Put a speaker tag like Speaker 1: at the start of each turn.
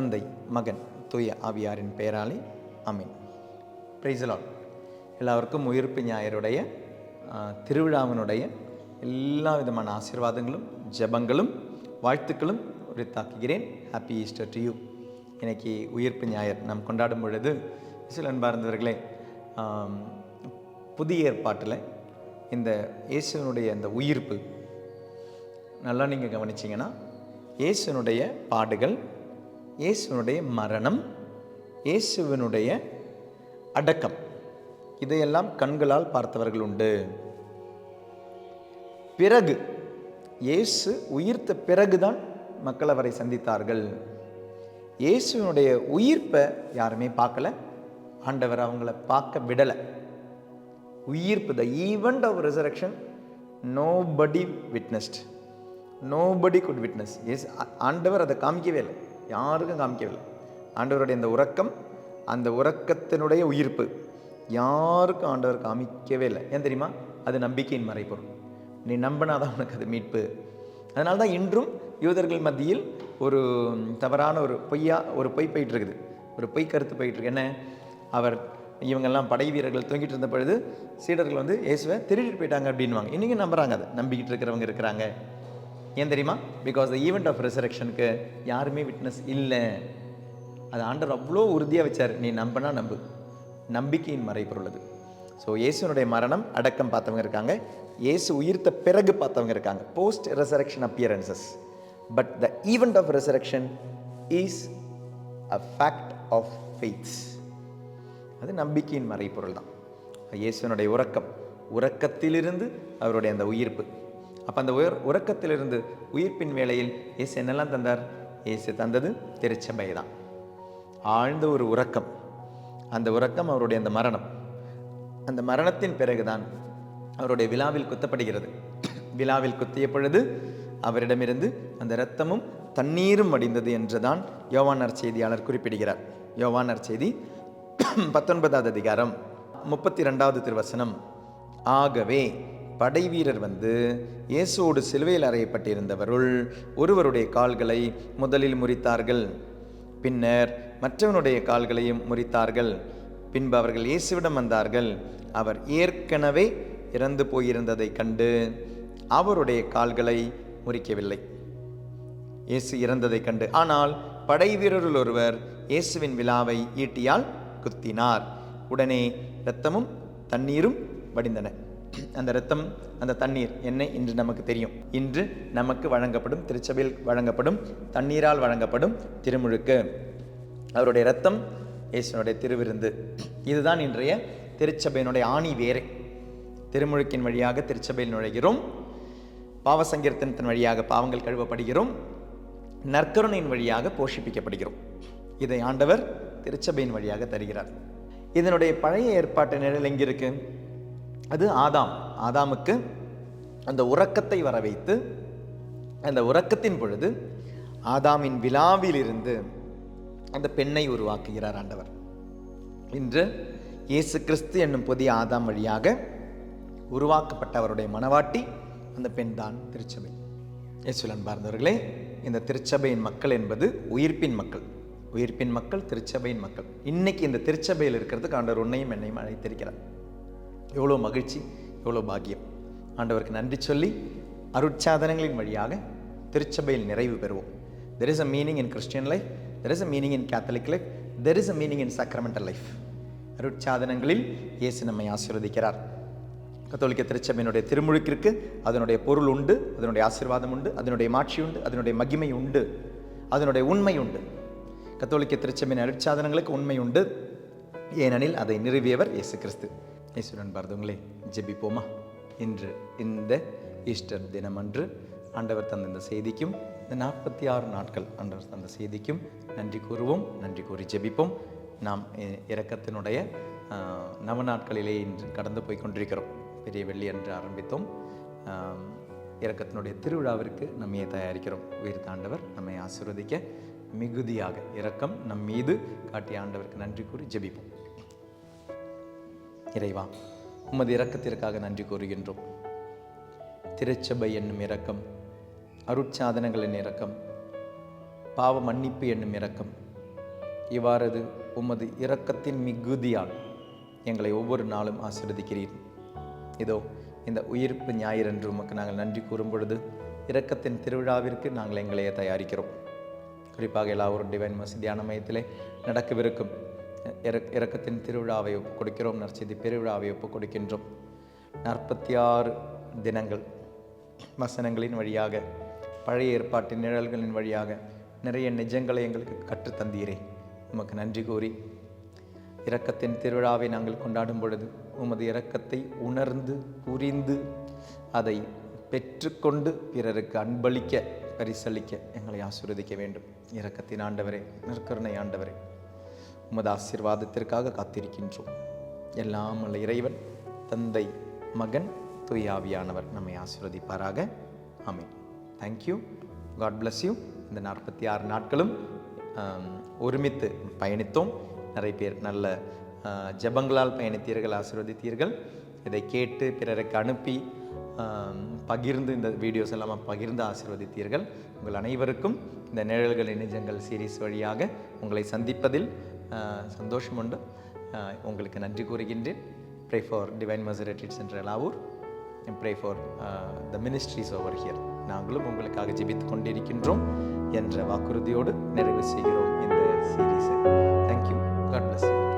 Speaker 1: தந்தை மகன் தூய ஆவியாரின் பெயராலே அமீன் பிரைசலால் எல்லாருக்கும் உயிர்ப்பு ஞாயிறுடைய திருவிழாவினுடைய எல்லா விதமான ஆசீர்வாதங்களும் ஜெபங்களும் வாழ்த்துக்களும் உரித்தாக்குகிறேன். ஹாப்பி ஈஸ்டர் டு யூ இன்றைக்கி உயிர்ப்பு ஞாயிறு நாம் கொண்டாடும் பொழுது சில அன்பார்ந்தவர்களே புதிய ஏற்பாட்டில் இந்த இயேசுனுடைய இந்த உயிர்ப்பு நல்லா நீங்கள் கவனிச்சிங்கன்னா இயேசுனுடைய பாடுகள் இயேசுனுடைய மரணம் இயேசுவினுடைய அடக்கம். இதையெல்லாம் கண்களால் பார்த்தவர்கள் உண்டு. பிறகு இயேசு உயிர்த்த பிறகுதான் மக்கள் அவரை சந்தித்தார்கள். இயேசுவினுடைய உயிர்ப்பை யாருமே பார்க்கல. ஆண்டவர் அவங்கள பார்க்க விடலை. உயிர்ப்பு the event of resurrection nobody witnessed nobody could witness yes ஆண்டவர் அதை காமிக்கவே இல்லை. யாருக்கும் காமிக்கவில்லை. ஆண்டவருடைய இந்த உறக்கம் அந்த உறக்கத்தினுடைய உயிர்ப்பு யாருக்கும் ஆண்டவர் காமிக்கவே இல்லை. ஏன் தெரியுமா? அது நம்பிக்கையின் மறைப்பொருள் நீ நம்பினாதான் உனக்கு அது மீட்பு. அதனால தான் இன்றும் யூதர்கள் மத்தியில் ஒரு தவறான ஒரு பொய்யா ஒரு பொய் போயிட்டுருக்குது. ஒரு பொய் கருத்து போயிட்டுருக்கு. என்ன? அவர் இவங்கெல்லாம் படை வீரர்கள் தூங்கிட்டு இருந்த பொழுது சீடர்கள் வந்து இயேசுவை திருடிட்டு போயிட்டாங்க அப்படின்வாங்க இன்றைக்கும் நம்புறாங்க அதை. நம்பிக்கிட்டு இருக்கிறவங்க இருக்கிறாங்க. ஏன் தெரியுமா? பிகாஸ் த ஈவெண்ட் ஆஃப் ரிசரக்ஷனுக்கு யாருமே விட்னஸ் இல்லை. அது ஆண்டவர் அவ்வளோ உறுதியாக வச்சார். நீ நம்பினா நம்பு. நம்பிக்கையின் மறைபொருள் அது. ஸோ இயேசுனுடைய மரணம் அடக்கம் பார்த்தவங்க இருக்காங்க. இயேசு உயிர்த்த பிறகு பார்த்தவங்க இருக்காங்க. Post resurrection appearances but the event of resurrection is a fact of faiths அது நம்பிக்கையின் மறைபொருள் தான். இயேசுனுடைய உறக்கம். உறக்கத்திலிருந்து அவருடைய அந்த உயிர்ப்பு. அப்போ அந்த உயர் உறக்கத்திலிருந்து உயிர்ப்பின் வேளையில் இயேசு என்னெல்லாம் தந்தார்? இயேசு தந்தது திருச்சபை தான் ஆழ்ந்த ஒரு உறக்கம். அந்த உறக்கம் அவருடைய அந்த மரணம். அந்த மரணத்தின் பிறகுதான் அவருடைய விழாவில் குத்தப்படுகிறது. விழாவில் குத்திய பொழுது அவரிடமிருந்து அந்த இரத்தமும் தண்ணீரும் வடிந்தது என்றுதான் யோவானர் செய்தியாளர் குறிப்பிடுகிறார். யோவானர் செய்தி பத்தொன்பதாவது அதிகாரம் முப்பத்தி ரெண்டாவது திருவசனம். ஆகவே படை வீரர் வந்து இயேசுவோடு சிலுவையில் அறையப்பட்டிருந்தவருள் ஒருவருடைய கால்களை முதலில் முறித்தார்கள். பின்னர் மற்றவனுடைய கால்களையும் முறித்தார்கள். பின்பு அவர்கள் இயேசுவிடம் வந்தார்கள். அவர் ஏற்கனவே இறந்து போயிருந்ததைக் கண்டு அவருடைய கால்களை முறிக்கவில்லை. இயேசு இறந்ததைக் கண்டு ஆனால் படை வீரரில் ஒருவர் இயேசுவின் விழாவை ஈட்டியால் குத்தினார். உடனே இரத்தமும் தண்ணீரும் வடிந்தன. அந்த ரத்தம் அந்த தண்ணீர் என்ன இன்று நமக்கு தெரியும். இன்று நமக்கு வழங்கப்படும் திருச்சபையில் வழங்கப்படும் தண்ணீரால் வழங்கப்படும் திருமுழுக்கு. அவருடைய ரத்தம் இயேசுனுடைய திருவிருந்து. இதுதான் இன்றைய திருச்சபையினுடைய ஆணி வேறு திருமுழுக்கின் வழியாக திருச்சபையில் நுழைகிறோம். பாவசங்கீர்த்தனத்தின் வழியாக பாவங்கள் கழுவப்படுகிறோம். நற்கருணையின் வழியாக போஷிப்பிக்கப்படுகிறோம். இதை ஆண்டவர் திருச்சபையின் வழியாக தருகிறார். இதனுடைய பழைய ஏற்பாட்டு நிழல் எங்கிருக்கு? அது ஆதாம். ஆதாமுக்கு அந்த உறக்கத்தை வர வைத்து அந்த உறக்கத்தின் பொழுது ஆதாமின் விழாவிலிருந்து அந்த பெண்ணை உருவாக்குகிறார் ஆண்டவர். இன்று இயேசு கிறிஸ்து என்னும் புதிய ஆதாம் வழியாக உருவாக்கப்பட்டவருடைய மனவாட்டி அந்த பெண் தான் திருச்சபை. இயேசுலன் பார்ந்தவர்களே இந்த திருச்சபையின் மக்கள் என்பது உயிர்ப்பின் மக்கள். உயிர்ப்பின் மக்கள் திருச்சபையின் மக்கள். இன்னைக்கு இந்த திருச்சபையில் இருக்கிறதுக்கு ஆண்டவர் உன்னையும் என்னையும் அழைத்திருக்கிறார். எவ்வளோ மகிழ்ச்சி எவ்வளோ பாக்கியம். ஆண்டவருக்கு நன்றி சொல்லி அருட்சாதனங்களின் வழியாக திருச்சபையில் நிறைவு பெறுவோம். There is a meaning in Christian life there is a meaning in Catholic life there is a meaning in sacramental life அருட்சாதனங்களில் இயேசு நம்மை ஆசீர்வதிக்கிறார். கத்தோலிக்க திருச்சபையினுடைய திருமுழுக்கிற்கு அதனுடைய பொருள் உண்டு அதனுடைய ஆசீர்வாதம் உண்டு அதனுடைய மாட்சி உண்டு அதனுடைய மகிமை உண்டு அதனுடைய உண்மை உண்டு. கத்தோலிக்க திருச்சபையின் அருட்சாதனங்களுக்கு உண்மை உண்டு. ஏனெனில் அதை நிறுவியவர் இயேசு கிறிஸ்து. இயேசுடன் பார்த்தவங்களே ஜெபிப்போமா இன்று இந்த ஈஸ்டர் தினமன்று ஆண்டவர் தந்த இந்த செய்திக்கும் இந்த நாற்பத்தி ஆறு நாட்கள் ஆண்டவர் தந்த செய்திக்கும் நன்றி கூறுவோம் நன்றி கூறி ஜெபிப்போம் நாம் இறக்கத்தினுடைய நவ நாட்களிலே இன்று கடந்து போய் கொண்டிருக்கிறோம் பெரிய வெள்ளி என்று ஆரம்பித்தோம் இறக்கத்தினுடைய திருவிழாவிற்கு நம்மையே தயாரிக்கிறோம் உயிர் தாண்டவர் நம்மை ஆசிர்வதிக்க மிகுதியாக இரக்கம் நம் மீது காட்டிய ஆண்டவருக்கு நன்றி கூறி ஜெபிப்போம் இறைவா உமது இரக்கத்திற்காக நன்றி கூறுகின்றோம். திருச்சபை என்னும் இரக்கம் அருட்சாதனங்களின் இரக்கம் பாவ மன்னிப்பு என்னும் இரக்கம் இவ்வாறது உமது இரக்கத்தின் மிகுதியால் எங்களை ஒவ்வொரு நாளும் ஆசிர்வதிக்கிறீர். இதோ இந்த உயிர்ப்பு ஞாயிறன்று உமக்கு நாங்கள் நன்றி கூறும் பொழுது இரக்கத்தின் திருவிழாவிற்கு நாங்கள் எங்களையே தயாரிக்கிறோம். குறிப்பாக எல்லாரும் டிவைன் மசி தியான மையத்திலே நடக்கவிருக்கும் இறக் திருவிழாவை ஒப்புக் கொடுக்கிறோம். நற்செய்தி பெருவிழாவை ஒப்புக் கொடுக்கின்றோம். நாற்பத்தி ஆறு தினங்கள் வசனங்களின் வழியாக பழைய ஏற்பாட்டின் நிழல்களின் வழியாக நிறைய நிஜங்களை எங்களுக்கு கற்றுத்தந்தீரேன் உமக்கு நன்றி கூறி இரக்கத்தின் திருவிழாவை நாங்கள் கொண்டாடும் பொழுது உமது இரக்கத்தை உணர்ந்து புரிந்து அதை பெற்றுக்கொண்டு பிறருக்கு அன்பளிக்க பரிசளிக்க எங்களை ஆசீர்வதிக்க வேண்டும். இரக்கத்தின் ஆண்டவரே நற்கருணை ஆண்டவரே. உமது ஆசீர்வாதத்திற்காக காத்திருக்கின்றோம். எல்லாம் உள்ள இறைவன் தந்தை மகன் தூயாவியானவர் நம்மை ஆசீர்வதிப்பாராக. ஆமென். Thank you God bless you இந்த நாற்பத்தி ஆறு நாட்களும் ஒருமித்து பயணித்தோம். நிறைய பேர் நல்ல ஜபங்களால் ஜெபங்களால் பயணித்தீர்கள் ஆசீர்வதித்தீர்கள். இதை கேட்டு பிறருக்கு அனுப்பி பகிர்ந்து இந்த வீடியோஸ் எல்லாம் பகிர்ந்து ஆசீர்வதித்தீர்கள். உங்கள் அனைவருக்கும் இந்த நிழல்களின் நிஜங்கள் சீரீஸ் வழியாக உங்களை சந்திப்பதில் சந்தோஷமுண்டு. உங்களுக்கு நன்றி கூறுகின்றேன். ப்ரே ஃபார் டிவைன் மசரேட்டிட்ஸ் என்ற லாவூர் pray for the ministries over here நாங்களும் உங்களுக்காக ஜெபித்து கொண்டிருக்கின்றோம் என்ற வாக்குறுதியோடு நிறைவு செய்கிறோம் இந்த சீரீஸை தேங்க்யூ காட் பிளஸ் யூ